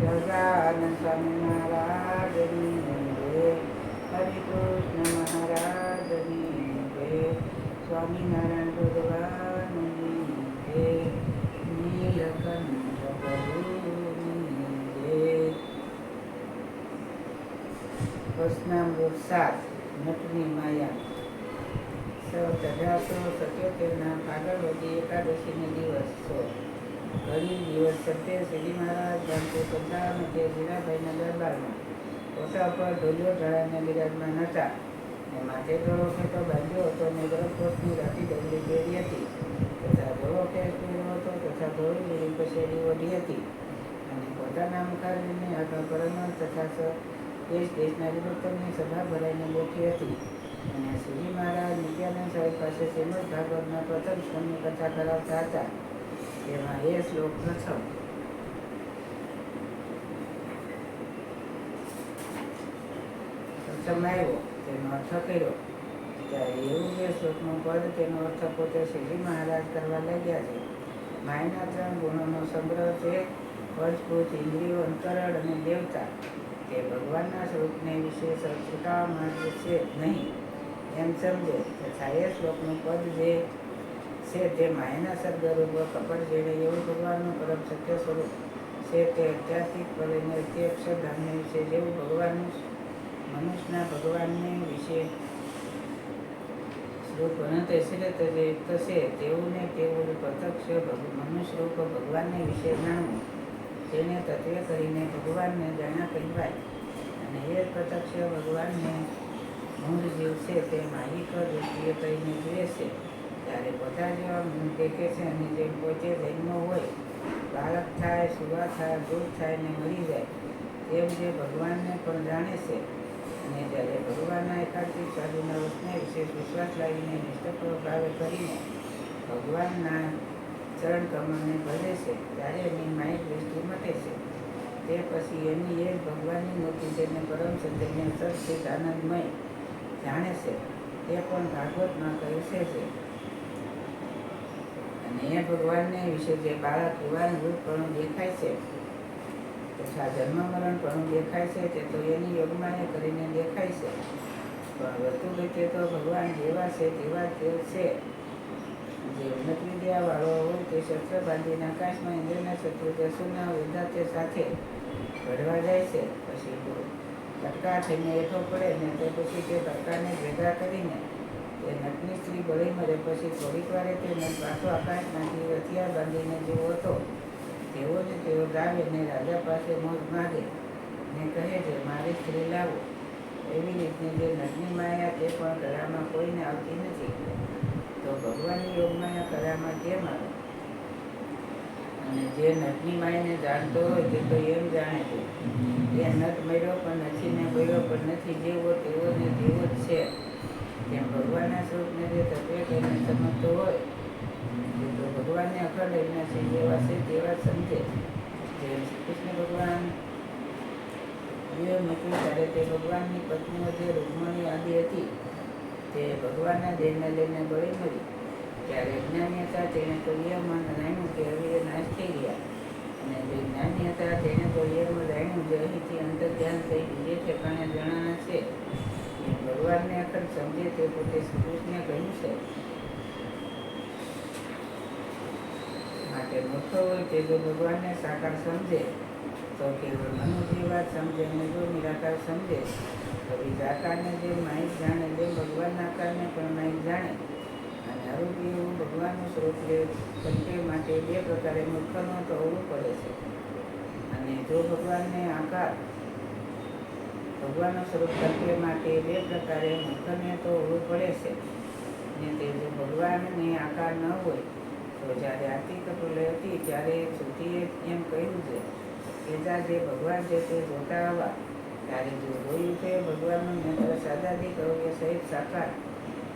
સહજાનંદ સ્વામી મહારાજની જય. હરિકૃષ્ણ મહારાજની સ્વામિનારાયણ ભગવાનની જય. નીલકંઠ પ્રભુની જય વસનામૃત સાત નટની માયા સૌ અઢારસો સત્યોતેરના ભાગવતી એકાદશીનો દિવસ છો ઘણી દિવસ સત્ય શ્રી મહારાજ, ગામથી પંચાવન મધ્ય મીરાભાઈના દરબારમાં પોતા પર ઢોલિયો ઢળાઈને બિરાજમાન હતા. ને માથે ધોળો ફેટો બાંધ્યો હતો ને ગરમકોટની રાતી ડગલી પહેરી હતી. તથા ધોળો હતો, તથા ધોળી લીલી પસેડી ઓઢી હતી. અને પોતાના મુખારજીને હાથમાં પરમહંસ તથા દેશ દેશના વિભક્તની સભા ભરાઈને બેઠી હતી. અને શ્રીજી મહારાજ નિત્યાનંદ સાહેબ પાસે શ્રીમદ ભાગવતના પ્રથમ સ્કંદની કથા કરાવતા હતા. તેમાં એ શ્લોક પ્રથમ પ્રથમ આવ્યો, તેનો અર્થ કર્યો. એવું જે શ્લોકનું પદ તેનો અર્થ પોતે શ્રીજી મહારાજ કરવા લાગ્યા છે. માયના ત્રણ ગુણોનો સંગ્રહ છે પંચભૂત ઇન્દ્રિયો અંતરળ અને દેવતા. તે ભગવાનના સ્વરૂપને વિશે છૂટાવા માંગે છે નહીં. એમ સમજે, તથા એ શ્લોકનું પદ જે છે તે માયાના સદગરૂપ કપટ જેણે એવું ભગવાનનું પરમ સત્ય સ્વરૂપ છે તે અત્યારથી કરીને તે અક્ષરધામને વિશે જેવું ભગવાનનું મનુષ્યના ભગવાનને વિશે સ્વરૂપ અનંત તજે યુક્ત છે તેવું ને તેવું પ્રત્યક્ષ મનુષ્ય રૂપ ભગવાનને વિશે જાણવું. તેને તત્વે કરીને ભગવાનને જાણ્યા કહેવાય. અને એ પ્રત્યક્ષ ભગવાનને મૂળ જીવ છે તે માહિક દ્રષ્ટિએ કહીને જુએ છે. ત્યારે જેવા મૂળ દેખે છે અને જે પોતે જન્મ હોય, બાળક થાય, સુવા થાય, દૂર થાય ને મરી જાય, તેમ જે ભગવાનને પણ જાણે છે અને જ્યારે ભગવાનના એકાંતિક સાધુના વચને વિશેષ વિશ્વાસ લાવીને નિષ્ઠપૂર્વક ભાવે કરીને ભગવાનના ચરણ કમળને ભરે છે, ત્યારે એની માહિક દૃષ્ટિ મટે છે તે પછી એની એ ભગવાનની મૂર્તિ તેને પરમ સત્યને સચિત આનંદમય જાણે છે, તે પણ ભાગવતમાં કહે છે. અને એ ભગવાનને વિશે જે બાળક યુવાન પણ દેખાય છે, તથા જન્મ મરણ પણ દેખાય છે, તે તો એની યોગમાને કરીને દેખાય છે. પણ વધુ રીતે તો ભગવાન જેવા છે તેવા તે છે. જે ઉન્નત વિદ્યા વાળો હોય તે શસ્ત્ર બાંધીને આકાશમાં ઇન્દ્રના શત્રુ દસુના વિદ્યાર્થી સાથે ઘડવા જાય છે. પછી તટકા થઈને એઠો પડે ને તે પછી તે તટકાને ભેગા કરીને સ્ત્રી મરે પછી થોડીક વારે તે નટ પાછો આકાશમાંથી હથિયાર બાંધીને જેવો હતો, તેવો જ તેઓ ગાવે ને રાજા પાસે મોજ માગે ને કહે છે, મારી સ્ત્રી લાવો. એવી રીતની જે નજની માયા તે પણ ગળામાં કોઈને આવતી નથી. તો ભગવાનની યોગમાયા કળામાં કેમ આવે? અને જે નટની માયાને જાણતો હોય તે તો એમ જાણે છે એ નટ મળ્યો પણ નથી ને મળ્યો પણ નથી, જેવો તેવો ને તેવો જ છે. તેમ ભગવાનના સ્વરૂપને જે તત્વે કહીને સમજતો હોય. તો ભગવાનને અખંડ અવિનાશી જેવા છે તેવા સમજે જેમ શ્રી કૃષ્ણ ભગવાન એ મૂક્યું ત્યારે તે ભગવાનની પત્નીઓ જે રૂકમણી આદિ હતી. તે ભગવાનના દેહને લઈને બળી મળી. ત્યારે જ્ઞાની હતા તેણે એમ જાણ્યું કે હવે નાશ થઈ ગયા. અને જે જ્ઞાની હતા તેણે એમ જાણ્યું જે અહીંથી અંતર ધ્યાન થઈ બીજે ઠેકાણે જણાના છે. ભગવાનને અખંડ સમજે તે પોતે શ્રીકૃષ્ણે કહ્યું છે. માટે મોટો હોય તે જો ભગવાનને સાકાર સમજે, તો કેવળ મનુષ્ય વાત સમજે અને જો નિરાકાર સમજે, તો બીજાકારને જે માહિત જાણે તે ભગવાનના આકારને પણ માહિત જાણે. અને આરોગ્ય ભગવાનનું સ્વરૂપ લે સંકે માટે બે પ્રકારે મૂર્ખનો તો હોવું પડે છે. અને જો ભગવાનને આકાર ભગવાનનું સ્વરૂપ સત્ય માટે બે પ્રકારે મૂર્ખને તો હોવું પડે છે. ને તે જો ભગવાનને આકાર ન હોય, તો જ્યારે આરતી કટોલે હતી, ત્યારે શ્રુતિએ એમ કહ્યું છે કે જે ભગવાન છે તે જોતા આવવા ત્યારે જો જોયું કે ભગવાનનું નેત્ર સાદાદી કરોગે સહિત સાકાર.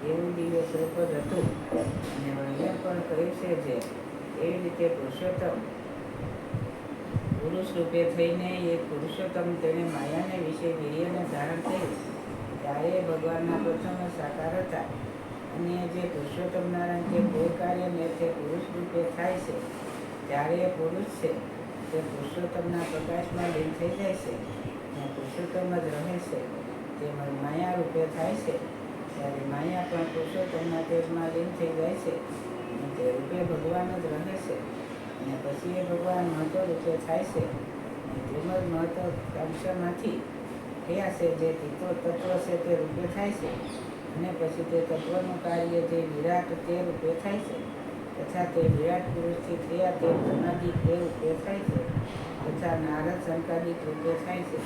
એવું દિવ્ય સ્વરૂપ જ હતું. અને વણ્ય પણ કહ્યું છે જે એવી રીતે પુરુષોત્તમ પુરુષ રૂપે થઈને એ પુરુષોત્તમ તેણે માયાને વિશે વીર્યને ધારણ કર્યું. ત્યારે ભગવાનના પ્રથમ સાકાર હતા. અને જે પુરુષોત્તમ નારાયણ જે કોઈ કાર્ય ને તે પુરુષ રૂપે થાય છે, ત્યારે એ પુરુષ છે. તે પુરુષોત્તમના પ્રકાશમાં લીન થઈ જાય છે અને પુરુષોત્તમ જ રહે છે. તેમજ માયા રૂપે થાય છે. ત્યારે માયા પણ પુરુષોત્તમના તેજમાં લીન થઈ જાય છે અને તે રૂપે ભગવાન જ રહે છે. અને પછી એ ભગવાન મહત્વ રૂપે થાય છે. તેમજ તેમજ મહત્વાંશમાંથી કયા છે જે તીતો તત્વ છે તે રૂપે થાય છે. અને પછી તે તત્વનું કાર્ય જે વિરાટ તે રૂપે થાય છે. તથા તે વિરાટ પુરુષથી થયા તે બ્રહ્માદિક તે રૂપે થાય છે. તથા નારદ સંકાદિક રૂપે થાય છે.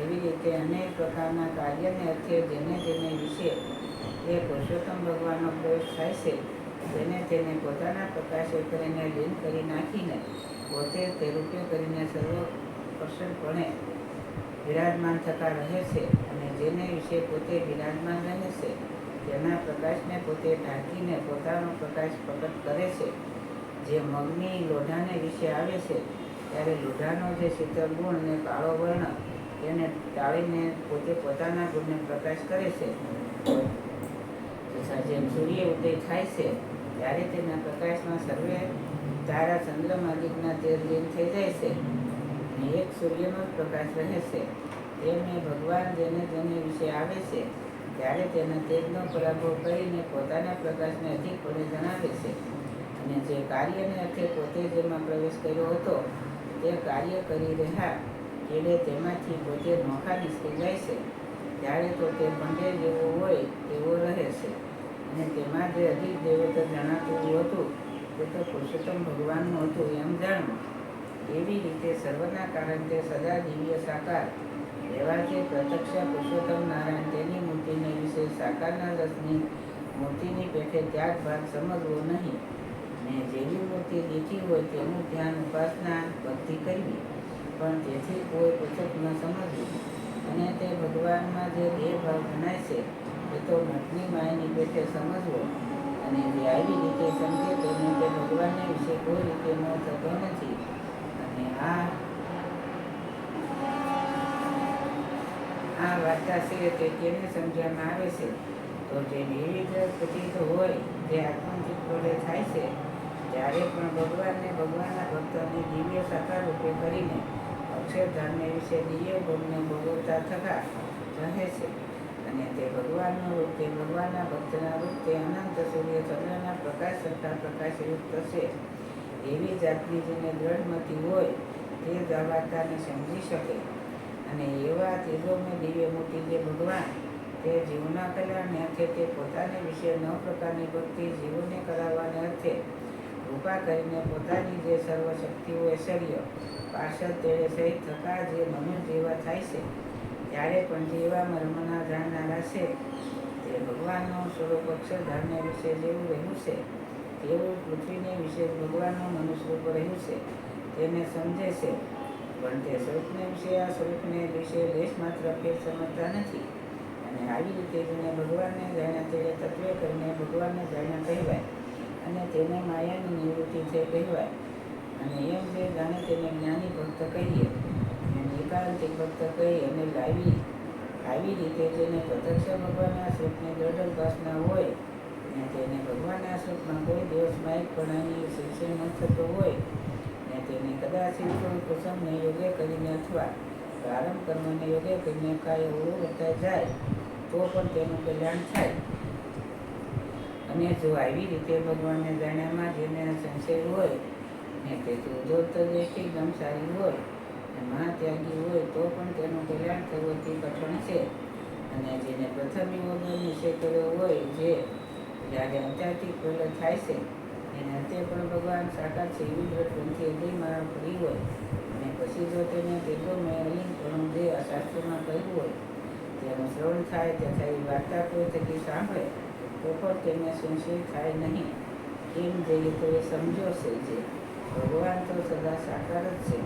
એવી રીતે અનેક પ્રકારના કાર્યને અર્થે જેને જેને વિશે એ પુરુષોત્તમ ભગવાનનો પ્રયોગ થાય છે. તેને તેને પોતાના પ્રકાશ કરીને લીન કરી નાખીને પોતે તે રૂપે કરીને સર્વપર્ષણપણે વિરાજમાન થતા રહે છે અને જેને વિશે પોતે વિરાજમાન રહે છે, તેના પ્રકાશને પોતે ઢાંકીને પોતાનો પ્રકાશ પ્રગટ કરે છે. જે મગની લોઢાને વિશે આવે છે, ત્યારે લોઢાનો જે શીતળ ગુણ અને કાળો વર્ણ તેને ટાળીને પોતે પોતાના ગુણને પ્રકાશ કરે છે. તથા જેમ સૂર્ય ઉદય થાય છે, ત્યારે તેના પ્રકાશમાં સર્વે તારા ચંદ્રમાદિકના તેર લીન થઈ જાય છે. અને એક સૂર્યનો જ પ્રકાશ રહે છે. તેમને ભગવાન જેને તેને વિશે આવે છે, ત્યારે તેના તેજનો પરાભવ કરીને પોતાના પ્રકાશને અધિકપણે જણાવે છે. અને જે કાર્યને અર્થે પોતે જેમાં પ્રવેશ કર્યો હતો, તે કાર્ય કરી રહ્યા એટલે તેમાંથી પોતે નોખા નીકળી જાય છે. ત્યારે તો તે પંડે જેવો હોય તેવો રહે છે. અને તેમાં જે અધિક દેવતા જણાતું હતું, તે તો પુરુષોત્તમ ભગવાનનું હતું એમ જાણવું. એવી રીતે સર્વના કારણ તે સદા દિવ્ય સાકાર. એવા છે પ્રત્યક્ષ પુરુષોત્તમ નારાયણ તેની મૂર્તિને વિશે સાકારના રસની મૂર્તિની પેઠે ત્યાગ ભાગ સમજવો નહીં. ને જેવી મૂર્તિ દેખી હોય તેનું ધ્યાન ઉપાસના ભક્તિ કરવી. પણ તેથી કોઈ પુસ્તક ન સમજવું. અને તે ભગવાનમાં જે દેહ ભાવ ગણાય છે એ તો મઠની માયાની પેટે સમજવો. અને જે આવી રીતે સમજે તેને તે ભગવાનને વિશે કોઈ રીતે ન થતો નથી. અને આ આ વાર્તા છે તે કેને સમજવામાં આવે છે? તો જે નિર્વિધ પ્રતીત હોય, જે આત્મચિત વડે થાય છે ત્યારે પણ ભગવાનને ભગવાનના ભક્તોને દિવ્ય સાકાર રૂપે કરીને અક્ષરધામને વિશે દિવ્ય ભોગને ભોગવતા થતા રહે છે. અને તે ભગવાનનું રૂપ, તે ભગવાનના ભક્તના રૂપ, તે અનંત સૂર્ય ચંદ્રના પ્રકાશ કરતા પ્રકાશયુક્ત છે. એવી જાતની જેને દ્રઢમતી હોય, તે જ સમજી શકે. અને એવા તેજોમય દિવ્ય મૂર્તિ જે ભગવાન, તે જીવના કલ્યાણને અર્થે, તે પોતાને વિશે નવ પ્રકારની ભક્તિ જીવોને કરાવવાને અર્થે, કૃપા કરીને પોતાની જે સર્વ શક્તિઓ ઐશ્વર્ય, પાર્ષદ તેડે સહિત થતા જે મનુષ્ય જેવા થાય છે ત્યારે પણ જેવા મર્મના જાણનારા છે, તે ભગવાનનો સ્વરૂપ અક્ષરધારને વિશે જેવું રહ્યું છે, તેવું પૃથ્વીને વિશે ભગવાનનું મનુસ્વરૂપ રહ્યું છે, તેને સમજે છે. પણ તે સ્વરૂપને વિશે, આ સ્વરૂપને વિશે લેશ માત્ર ફેર સમજતા નથી. અને આવી રીતે જેને ભગવાનને જાણ્યા તેને તત્વે કરીને ભગવાનને જાણ્યા કહેવાય. અને તેને માયાની નિવૃત્તિ છે કહેવાય. અને એમ જે જાણે તેને જ્ઞાની ભક્ત કહીએ. એકાંતિક ભક્ત કહી અને લાવી આવી રીતે તેને પ્રત્યક્ષ ભગવાનના સ્વરૂપની દૃઢ ઉપાસના હોય ને તેને ભગવાનના સુખમાં કોઈ દિવસ માયકપણાની શિક્ષણ ન થતો હોય ને તેને કદાચ કોઈ કુસમને યોગ્ય કરીને અથવા પ્રારંભ કર્મને યોગ્ય કરીને કાંઈ ઓળું વધતા જાય, તો પણ તેનું કલ્યાણ થાય. અને જો આવી રીતે ભગવાનને જાણ્યામાં જેને સંશય હોય ને તે ઉદ્યોગ દેખી ગમ સારી હોય મહાત્યાગી હોય તો પણ તેનું કલ્યાણ થવું તે કઠણ છે. અને જેને પ્રથમ યોગનો નિશ્ચય કર્યો હોય જે જ્યારે અંત્યાથી પ્રલય થાય છે, એને અંતે પણ ભગવાન સાકાર છે એવી દ્રષ્ટિથી હૃદય ફરી હોય. અને પછી જો તેને તેજો મેં અલિંગ જે આ શાસ્ત્રમાં કહ્યું હોય, તેનું શ્રવણ થાય તથા એ વાર્તા કોઈ થકી સાંભળે, તો પણ તેને સંશય થાય નહીં. કેમ જઈએ તો એ સમજો છે જે ભગવાન તો સદા સાકાર જ છે.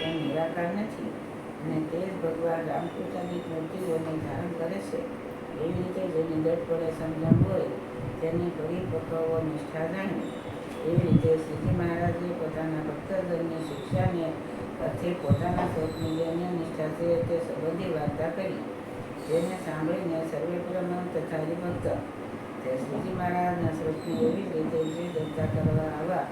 પણ નિરાકાર નથી. અને તે જ ભગવાન રામકૃષ્ણની મૂર્તિઓને ધારણ કરે છે. એવી રીતે જેની દટપણે સમજણ હોય, તેની પકવવો નિષ્ઠા જાણવી એવી રીતે શ્રીજી મહારાજે પોતાના ભક્તજનની શિક્ષાને અર્થે પોતાના સ્વરૂપની જે અન્ય નિષ્ઠા છે તે સંબંધી વાર્તા કરી. જેને સાંભળીને સર્વે બ્રહ્મ તથા હરિભક્ત તે શ્રીજી મહારાજના સ્વરૂપની એવી રીતે જે દત્તા કરવા આવા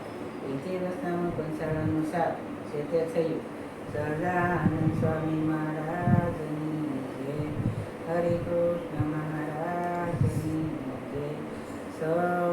એથી રસ્તામાં કંસાળાનું સાપ છે તે થયું સદાનંદ સ્વામી મહારાજની જય હરે કૃષ્ણ મહારાજની જય સૌ